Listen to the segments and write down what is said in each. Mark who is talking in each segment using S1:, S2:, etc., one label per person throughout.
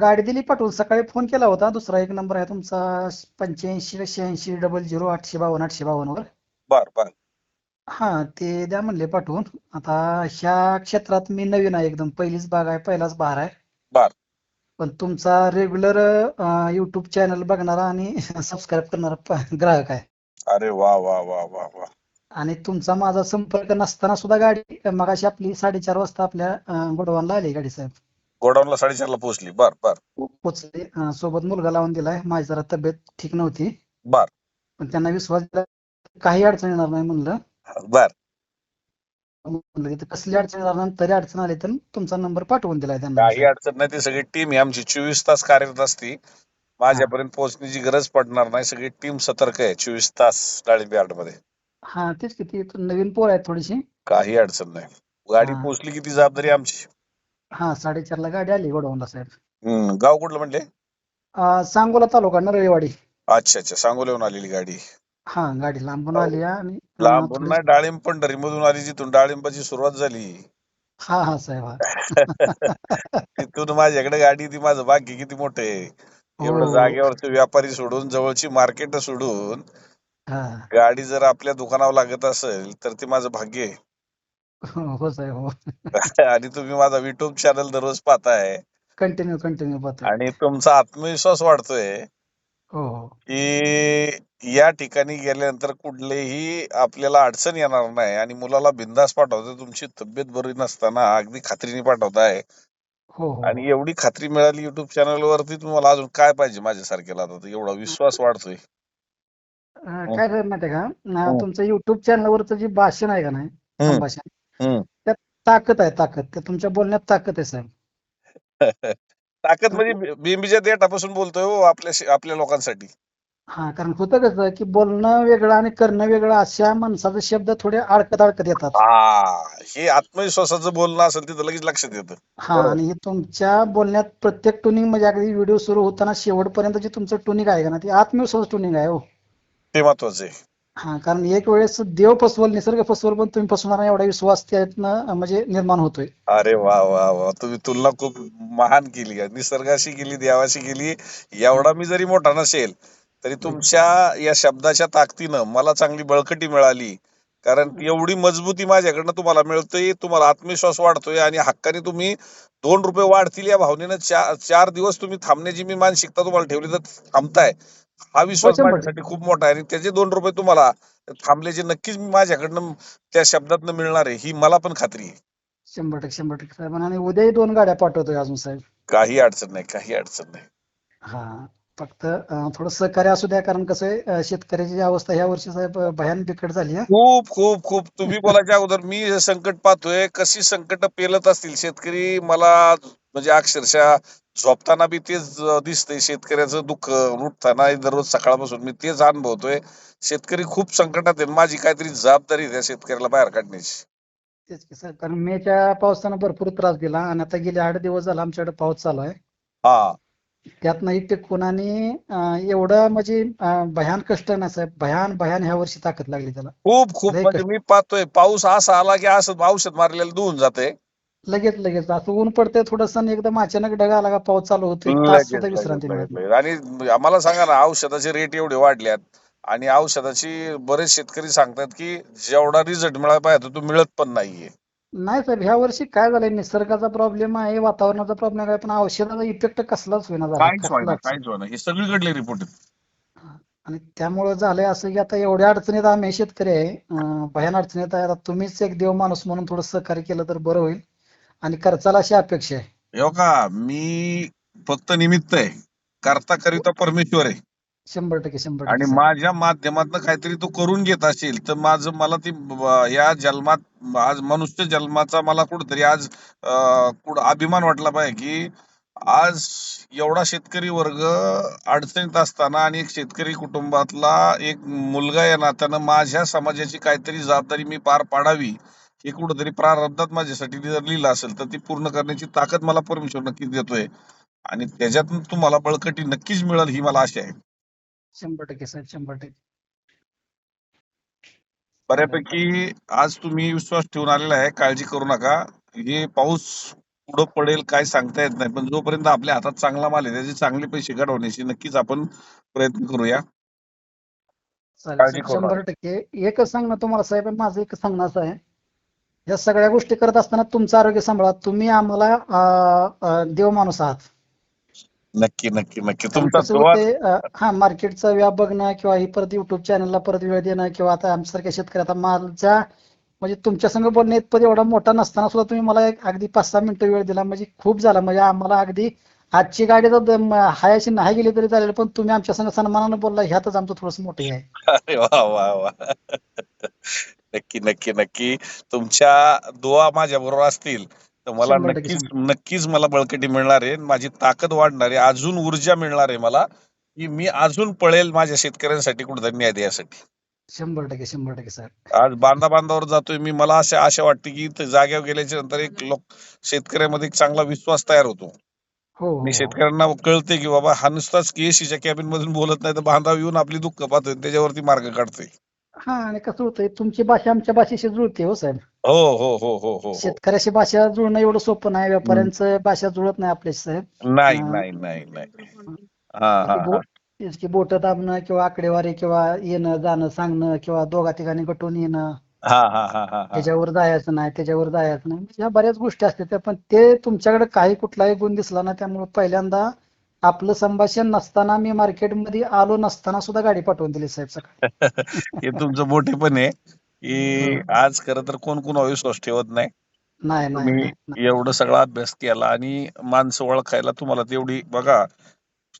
S1: गाडी दिली पाठवून. सकाळी फोन केला होता. दुसरा एक नंबर आहे तुमचा पंच्याऐंशी शहाऐंशी डबल झिरो आठशे बावन्न आठशे बावन्न वर.
S2: बर बर.
S1: हा ते द्या म्हणले पाठवून. आता ह्या क्षेत्रात मी नवीन आहे एकदम. पहिलीच बाग आहे पहिलाच बहार आहे.
S2: बर.
S1: पण तुमचा रेग्युलर युट्यूब चॅनल बघणारा आणि सबस्क्राईब करणारा ग्राहक आहे.
S2: अरे वा वा वा वा वा.
S1: आणि तुमचा माझा संपर्क नसताना सुद्धा गाडी मगाशी आपली साडेचार वाजता आपल्या गोडवानला आली गाडी साहेब.
S2: गोडाऊनला साडेचारला पोहोचली. बर बर.
S1: पोचले अं, सोबत मुलगा लावून दिलाय. माझी जरा तब्येत ठीक नव्हती.
S2: बर.
S1: पण त्यांना विश्वास दिला. काही अडचण येणार नाही म्हणलं.
S2: बर.
S1: म्हणलं तिथे कसली अडचण येणार नाही. तरी अडचण आली तर तुमचा नंबर पाठवून दिलाय त्यांना.
S2: काही अडचण नाही. ती सगळी टीम ही आमची चोवीस तास कार्यरत असती. माझ्यापर्यंत पोहोचण्याची गरज पडणार नाही. सगळी टीम सतर्क आहे चोवीस तास डाळिंब यार्डमध्ये
S1: हा तेच की ती नवीन पोर आहेत थोडीशी.
S2: काही अडचण नाही. गाडी
S1: हा.
S2: पोहोचली की ती जबाबदारी आमची.
S1: हा साडेचारला गाडी आली गोडवानला साहेब.
S2: हम्म गाव कुठलं म्हणले
S1: सांगोला तालुका नरळीवाडी.
S2: अच्छा अच्छा सांगोल्याहून आलेली गाडी.
S1: हा गाडी लांबून. आली आणि
S2: लांबून
S1: थोडी-
S2: नाही डाळिंब पंढरी मधून आली जिथून डाळिंबाची सुरुवात झाली.
S1: हा हा साहेब हा.
S2: तिथून माझ्याकडे गाडी ती माझं भाग्य किती मोठं आहे. एवढं
S1: हो.
S2: जागेवरचे व्यापारी सोडून जवळची मार्केट सोडून
S1: हा.
S2: गाडी जर आपल्या दुकानावर लागत असेल तर ते माझं भाग्य आहे.
S1: हो साहेब हो.
S2: आणि तुम्ही माझा युट्यूब चॅनल दररोज पाहताय.
S1: कंटिन्यू कंटिन्यू पाहतो
S2: आणि तुमचा आत्मविश्वास वाढतोय.
S1: हो हो.
S2: की या ठिकाणी गेल्यानंतर कुठलेही आपल्याला अडचण येणार नाही आणि मुलाला बिंदास पाठवतोय. तुमची तब्येत बरी नसताना अगदी खात्रीने पाठवताय.
S1: हो हो.
S2: आणि एवढी खात्री मिळाली युट्यूब चॅनल वरती तुम्हाला अजून काय पाहिजे माझ्यासारख्याला? आता तर एवढा विश्वास वाढतोय.
S1: अं, काय माहितीये का? अं. तुमचं युट्यूब चॅनलवरचं जे भाषण आहे का नाही?
S2: हम्म.
S1: संभाषण.
S2: हम्म.
S1: त्यात ताकद आहे ताकद. त्या तुमच्या बोलण्यात ताकद आहे साहेब.
S2: ताकद म्हणजे बिंबीच्या देठापासून बोलतोय हो आपल्या आपल्या लोकांसाठी.
S1: हा कारण होतं कसं की बोलणं वेगळं आणि करणं वेगळं अशा माणसाचे शब्द थोडे अडकत अडकत येतात
S2: हा आत्मविश्वासाचं बोलणं असेल तिथं लगेच लक्षात येतं.
S1: हा. आणि हे तुमच्या बोलण्यात प्रत्येक टुनिंग म्हणजे अगदी व्हिडिओ सुरू होताना शेवटपर्यंत जे तुमचं टुनिंग आहे का ना ते आत्मविश्वास टुनिंग आहे हो.
S2: ते महत्वाचं आहे.
S1: हा कारण एक वेळेस देव फसवल निसर्ग फसवल पण तुम्ही फसवणार नाही एवढा विश्वास त्यातनं म्हणजे निर्माण होतोय.
S2: अरे वा वा वा. तुम्ही तुलना खूप महान केली. निसर्गाशी केली देवाशी केली एवढा मी जरी मोठा नसेल तरी तुमच्या या शब्दाच्या ताकदीनं मला चांगली बळकटी मिळाली. कारण एवढी मजबूती माझ्याकडनं तुम्हाला मिळतोय तुम्हाला आत्मविश्वास वाढतोय आणि हक्काने तुम्ही दोन रुपये वाढतील या भावनेनं चार चार दिवस तुम्ही थांबण्याची मी मानसिकता तुम्हाला ठेवली तर थांबताय. हा विश्वास माझ्यासाठी खूप मोठा आहे आणि त्याचे दोन रुपये तुम्हाला थांबल्याचे नक्कीच माझ्याकडनं त्या शब्दातनं मिळणार आहे ही मला पण खात्री आहे.
S1: शंभर टक्के शंभर टक्के साहेब. आणि उद्याही दोन गाड्या पाठवतोय अजून साहेब.
S2: काही अडचण नाही काही अडचण नाही.
S1: हा. फक्त थोडं सहकार्य असू द्या कारण कसं आहे शेतकऱ्याची अवस्था ह्या वर्षी साहेब भयान बिकट झाली आहे.
S2: खूप खूप खूप. तुम्ही बोलायच्या अगोदर मी हे संकट पाहतोय कशी संकट पेलत असतील? शेतकरी मला म्हणजे अक्षरशः झोपताना बी तेच दिसतंय. शेतकऱ्याचं दुःख उठताना दररोज सकाळपासून मी तेच अनुभवतोय. शेतकरी खूप संकटात आहे माझी काहीतरी जबाबदारी त्या शेतकऱ्याला बाहेर काढण्याची.
S1: तेच की साहेब कारण मेच्या पावसानं भरपूर त्रास दिला आणि आता गेले आठ दिवस झाला आमच्याकडे पाऊस चालू आहे.
S2: हा.
S1: त्यातनंही टिकून आणि अं, एवढं म्हणजे भयान कष्ट नाही साहेब. भयान भयान ह्या वर्षी ताकद लागली त्याला.
S2: खूप खूप.
S1: लय
S2: म्हणजे
S1: कष्ट.
S2: मी पाहतोय पाऊस असा आला की असं औषध मारलेलं धुवून जाते.
S1: लगेच लगेच. असं ऊन पडतंय थोडंसं एकदम अचानक ढग आला का पाऊस चालू तास सुद्धा
S2: लगेच
S1: विश्रांती मिळत नाही.
S2: आणि आम्हाला सांगा ना औषधाचे रेट एवढे वाढल्यात आणि औषधाची बरेच शेतकरी सांगतात की जेवढा रिझल्ट मिळाला पाहिजे तो मिळत पण नाहीये.
S1: नाही साहेब ह्या वर्षी काय झालंय? निसर्गाचा प्रॉब्लेम आहे वातावरणाचा प्रॉब्लेम आहे पण औषधाचा इफेक्ट कसलाच होईना झाला.
S2: काहीच व्हायना
S1: कसलाच
S2: काहीच व्हायना. हे सगळीकडले रिपोर्ट
S1: आणि त्यामुळं झालंय असं की आता एवढ्या अडचणीत आम्ही शेतकरी आहे. अं, भयान अडचणीत आहे. आता तुम्हीच एक देव माणूस म्हणून थोडं सहकार्य केलं तर बरं होईल. आणि खर्चाला अशी अपेक्षा आहे.
S2: हो का? मी फक्त निमित्त आहे. करता करिता परमेश्वर आहे.
S1: शंभर टक्के शंभर
S2: आणि. माझ्या माध्यमातून काहीतरी तो करून घेत असेल तर माझं मला ती या जन्मात आज मनुष्य जन्माचा मला कुठतरी आज कुठं अभिमान वाटला पाहिजे की आज एवढा शेतकरी वर्ग अडचणीत असताना आणि एक शेतकरी कुटुंबातला एक मुलगा या नात्यानं माझ्या समाजाची काहीतरी जबाबदारी मी पार पाडावी हे कुठंतरी प्रारब्धात माझ्यासाठी जर लिहिलं असेल तर ती पूर्ण करण्याची ताकद मला परमेश्वर नक्कीच देतोय आणि त्याच्यातून तुम्हाला बळकटी नक्कीच मिळेल ही मला आशा आहे
S1: शंभर टक्के साहेब शंभर टक्के.
S2: बऱ्यापैकी आज तुम्ही विश्वास ठेवून आलेला आहे काळजी करू नका. हे पाऊस पुढं पडेल काय सांगता येत नाही पण जोपर्यंत आपल्या हातात चांगला माल आहे त्याचे चांगले पैसे घडवण्याची नक्कीच आपण प्रयत्न करूया.
S1: चालेल
S2: काळजी
S1: साहेब
S2: करू नका.
S1: शंभर टक्के. एकच सांगणं तुम्हाला साहेब माझं एकच सांगणं असं आहे. या सगळ्या गोष्टी करत असताना तुमचं आरोग्य सांभाळा. तुम्ही आम्हाला अं, अं, देव माणूस आहात.
S2: नक्की नक्की नक्की. तुमचा
S1: हा मार्केटचा व्याप बघणं किंवा ही परत युट्यूब चॅनलला परत वेळ देणं किंवा आता आमच्यासारख्या शेतकरी आता माझ्या म्हणजे तुमच्या संग बोलणे इतपत एवढा मोठा नसताना सुद्धा तुम्ही मला अगदी पाच सहा मिनिटं वेळ दिला. म्हणजे खूप झाला. म्हणजे आम्हाला अगदी आजची गाडी दम- हाय अशी नाही गेली तरी चालेल पण तुम्ही आमच्या संग सन्मानानं बोलला ह्यातच आमचं थोडंसं मोठं आहे.
S2: अरे वा वा वा. नक्की नक्की नक्की. तुमच्या दुवा माझ्या बरोबर असतील. तर मला नक्कीच नक्कीच मला बळकटी मिळणार आहे. माझी ताकद वाढणार आहे. अजून ऊर्जा मिळणार आहे मला की मी अजून पळेल माझ्या शेतकऱ्यांसाठी कुठेतरी न्याय द्यायसाठी.
S1: शंभर टक्के शंभर टक्के साहेब
S2: आज बांधा बांधावर जातोय. मी मला अशा आशा वाटते की जाग्यावर गेल्याच्यानंतर एक लोक शेतकऱ्यामध्ये एक चांगला विश्वास तयार होतो.
S1: हो हो
S2: आणि
S1: हो.
S2: शेतकऱ्यांना कळते की बाबा हा नुसताच केसीच्या कॅबिन मधून बोलत नाही तर बांधावर येऊन आपली दुःख पाहतोय त्याच्यावरती मार्ग काढतोय.
S1: हा आणि कसं होतंय तुमची भाषा आमच्या भाषेशी जुळते हो साहेब.
S2: हो हो हो हो हो. हो
S1: शेतकऱ्याशी भाषा जुळणं एवढं सोपं नाही व्यापाऱ्यांचं भाषा जुळत नाही आपल्याशी साहेब.
S2: नाही. नाही नाही नाही. हा हा
S1: की
S2: हा.
S1: बोटं दाबणं किंवा आकडेवारी किंवा येणं जाणं सांगणं किंवा दोघा तिघांनी गटून येणं.
S2: हा हा हा हा हा.
S1: त्याच्यावर जायचं नाही त्याच्यावर जायचं नाही. म्हणजे ह्या बऱ्याच गोष्टी असतात त्या पण ते तुमच्याकडे काही कुठलाही गुण दिसला ना त्यामुळे पहिल्यांदा आपलं संभाषण नसताना मी मार्केटमध्ये आलो नसताना सुद्धा गाडी पाठवून दिली साहेब सकाळी.
S2: हे तुमचं मोठे पण आहे. की. आज खरं तर कोण कोण विश्वास ठेवत नाही.
S1: नाही.
S2: एवढं सगळा अभ्यास केला आणि माणसं ओळखायला तुम्हाला तेवढी बघा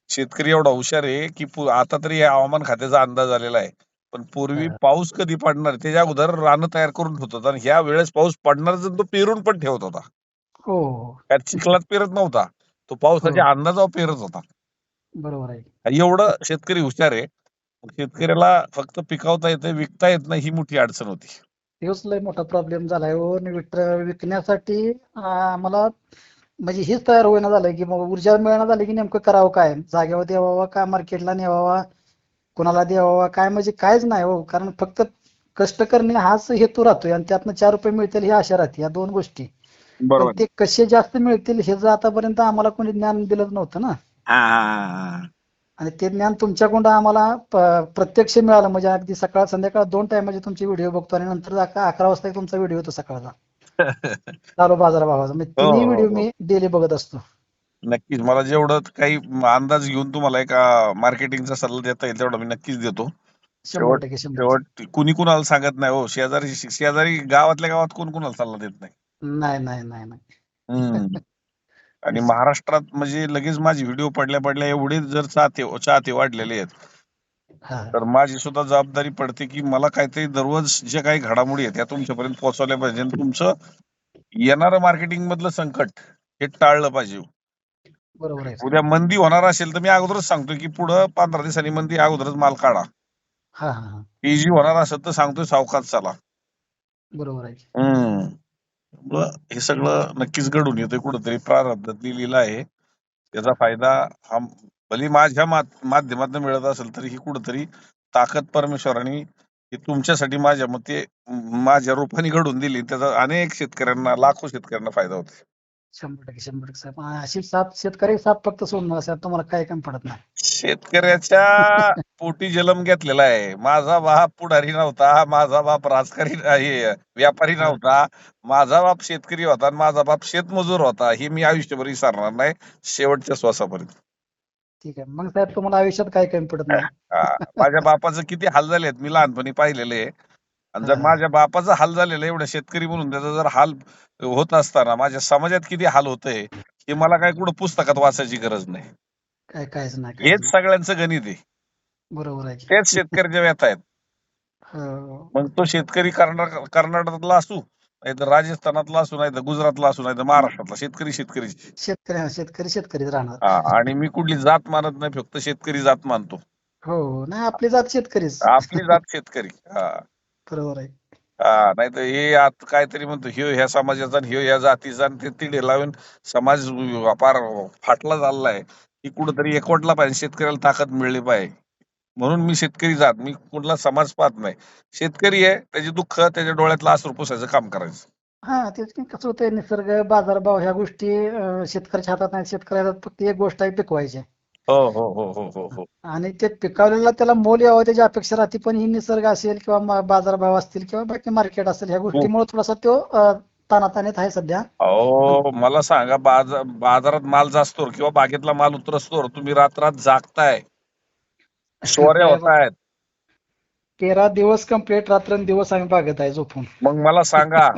S2: शेतकरी एवढा हुशार आहे की आता तरी या हवामान खात्याचा अंदाज आलेला आहे. पण पूर्वी. पाऊस कधी पडणार त्याच्या अगोदर रानं तयार करून ठेवत होता आणि ह्या वेळेस पाऊस पडणार तो पेरून पण ठेवत होता.
S1: हो हो.
S2: त्यात चिखलात पेरत नव्हता. तो पावसाच्या अंदाजावर पेरत होता.
S1: बरोबर आहे.
S2: एवढं शेतकरी हुशार आहे शेतकऱ्याला फक्त पिकवता येते विकता येत नाही ही मोठी अडचण होती.
S1: तोच लय मोठा प्रॉब्लेम झालाय हो. विकण्यासाठी आम्हाला म्हणजे हेच तयार होईना झालंय की मग ऊर्जा मिळणार झाली की नेमकं करावं काय? जागेवर द्यावा का मार्केटला न्यावा कोणाला द्यावा काय म्हणजे कायच नाही हो. कारण फक्त कष्ट करणे हाच हेतू राहतोय आणि त्यातनं चार रुपये मिळतील ही आशा राहते. या दोन गोष्टी. पण ते कसे जास्त मिळतील हे जर आतापर्यंत आम्हाला कोणी ज्ञान दिलं नव्हतं ना. आणि ते ज्ञान तुमच्याकडून आम्हाला प्रत्यक्ष मिळालं. म्हणजे अगदी सकाळ संध्याकाळ दोन टायमाचे तुमचे व्हिडिओ बघतो आणि नंतर अक- अकरा वाजता तुमचा व्हिडिओ होतो सकाळचा. चालू बाजार भावाचा.
S2: हो,
S1: तिन्ही
S2: हो,
S1: व्हिडिओ
S2: हो.
S1: मी डेली बघत असतो.
S2: नक्कीच. मला जेवढं काही अंदाज घेऊन तुम्हाला एका मार्केटिंगचा सल्ला देता येईल तेवढा मी नक्कीच देतो. शेवट कुणी कुणाला सांगत नाही हो. शेजारी शेजारी गावातल्या गावात कोण कुणाला सल्ला देत नाही?
S1: नाही नाही नाही नाही.
S2: आणि महाराष्ट्रात म्हणजे लगेच माझी व्हिडिओ पडल्या पडल्या एवढे जर चाहते चाहते वाढलेले आहेत.
S1: हा.
S2: तर माझी सुद्धा जबाबदारी पडते की मला काहीतरी दररोज जे काही घडामोडी आहेत त्या तुमच्यापर्यंत पोहोचवल्या पाहिजे आणि तुमचं येणारं मार्केटिंग मधलं संकट हे टाळलं पाहिजे.
S1: बरोबर आहे
S2: उद्या मंदी होणार असेल तर मी अगोदरच सांगतोय की पुढं पंधरा दिवसांनी मंदी अगोदरच माल काढा.
S1: हा हा हा.
S2: इजी होणार असेल तर सांगतोय सावकाश चला.
S1: बरोबर आहे.
S2: त्यामुळं हे सगळं नक्कीच घडून येतंय. कुठंतरी प्रारब्धात लिहिलेलं आहे. त्याचा फायदा हा भले माझ्या माध्यमातून मिळत असेल तरी ही कुठंतरी ताकद परमेश्वराने ही तुमच्यासाठी माझ्या मते माझ्या रूपाने घडून दिली. त्याचा अनेक शेतकऱ्यांना लाखो शेतकऱ्यांना फायदा होतो
S1: शंभर टक्के शंभर टक्के. साहेब अशी साथ शेतकरी साथ फक्त सोडणार साहेब तुम्हाला काय कमी पडत नाही.
S2: शेतकऱ्याच्या पोटी जन्म घेतलेला आहे. माझा बाप पुढारी नव्हता माझा बाप राजकारी व्यापारी नव्हता. माझा बाप शेतकरी होता आणि माझा बाप शेतमजूर होता. हे मी आयुष्यभर विसरणार नाही शेवटच्या श्वासापर्यंत.
S1: ठीक आहे. मग साहेब तुम्हाला आयुष्यात काय कमी पडत नाही?
S2: हा, माझ्या बापाचं किती हाल झालेत मी लहानपणी पाहिलेले. आणि जर
S1: हा.
S2: माझ्या बापाचं हाल झालेलं एवढ्या शेतकरी म्हणून त्याचा जर हाल होत असताना माझ्या समाजात किती हाल होतंय हे मला काय कुठं पुस्तकात वाचायची गरज नाही
S1: काय कायच नाही काहीच
S2: हेच. सगळ्यांचं गणित आहे
S1: बरोबर आहे.
S2: तेच शेतकऱ्याच्या व्यथा आहेत
S1: हो.
S2: मग तो शेतकरी कर्नाटक कर्नाटकातला असू नाही तर राजस्थानातला असू नाही तर गुजरातला असू नाही तर महाराष्ट्रातला शेतकरी शेतकरी
S1: शेतकरी हा, शेतकरी शेतकरीच राहणार
S2: हा, आणि मी कुठली जात मानत नाही फक्त शेतकरी जात मानतो
S1: हो हो. नाही आपली जात शेतकरीच
S2: आपली जात शेतकरी हा
S1: बरोबर आहे.
S2: हा नाही तर हे आत काहीतरी म्हणतो ह्यो ह्या समाजाचा ह्यो ह्या जातीचा आणि ते तिढे लावून समाज फार फाटला चाललाय की कुठंतरी एकवटला पाहिजे शेतकऱ्याला ताकद मिळली पाहिजे. म्हणून मी शेतकरी जात मी कुठला समाज पाहत नाही. शेतकरी आहे त्याचे दुःख त्याच्या डोळ्यातलं आसरू पुसायचं काम करायचं.
S1: हा तेच की कसं होतंय निसर्ग बाजारभाव ह्या गोष्टी अं, शेतकऱ्याच्या हातात नाही शेतकऱ्याच्या हातात फक्त एक गोष्ट आहे पिकवायची.
S2: हो हो हो हो हो हो.
S1: आणि ते पिकवलेला त्याला मोल यावं त्याची अपेक्षा राहते पण ही निसर्ग असेल किंवा मा- बाजारभाव असतील किंवा बाकी मार्केट असेल ह्या गोष्टीमुळे थोडासा तो अं, ताणाताणीत आहे सध्या.
S2: अहो मला सांगा बाजार बाजारात माल जास्तोर किंवा बागेतला माल उतरस्तोर तुम्ही रात्रात जागताय. चोऱ्या होत आहेत.
S1: तेरा दिवस कंप्लीट रात्रंदिवस आम्ही बागत आहे झोपून.
S2: मग मला सांगा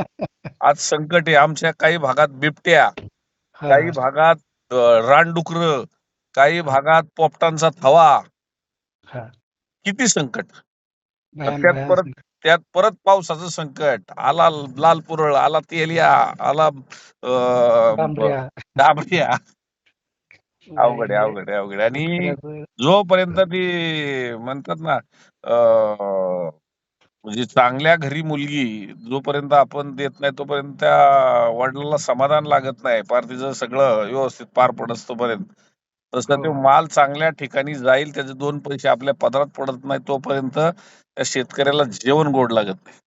S2: आज संकट आहे आमच्या काही भागात बिबट्या
S1: हा.
S2: काही भागात रानडुकर काही भागात पोपटांचा थवा. किती संकट. त्यात परत. त्यात परत पावसाचं संकट. आला लाल पुरळ आला तेलिया आला
S1: डांबऱ्या.
S2: डांबऱ्या. अवघड आहे अवघड आहे अवघड आणि जोपर्यंत ती म्हणतात ना म्हणजे चांगल्या घरी मुलगी जोपर्यंत आपण देत नाही तोपर्यंत त्या वडिलांना समाधान लागत नाही. पार तिचं सगळं व्यवस्थित पार पडत तोपर्यंत. तसं ते
S1: हो.
S2: माल चांगल्या ठिकाणी जाईल त्याचे दोन पैसे आपल्या पदरात पडत नाही तोपर्यंत त्या शेतकऱ्याला जेवण गोड लागत नाही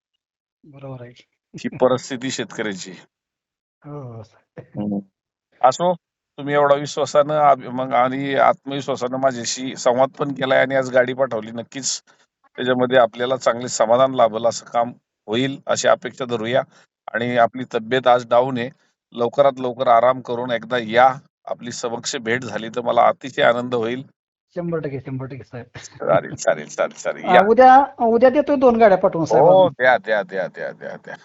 S1: बरोबर आहे
S2: ही परिस्थिती शेतकऱ्याची
S1: हो हो.
S2: हम्म. असो तुम्ही एवढा विश्वासानं आभ- मग आणि आत्मविश्वासानं माझ्याशी संवाद पण केलाय आणि आज गाडी पाठवली नक्कीच त्याच्यामध्ये आपल्याला चांगले समाधान लाभेल असं काम होईल अशी अपेक्षा धरूया आणि आपली तब्येत आज डाऊन आहे लवकरात लवकर आराम करून एकदा या आपली समक्ष भेट झाली तर मला अतिशय आनंद होईल.
S1: शंभर टक्के शंभर टक्के साहेब.
S2: चालेल चालेल चालेल चालेल. या.
S1: उद्या उद्या देतो दोन गाड्या पाठवून साहेब
S2: हो. द्या द्या द्या द्या द्या द्या.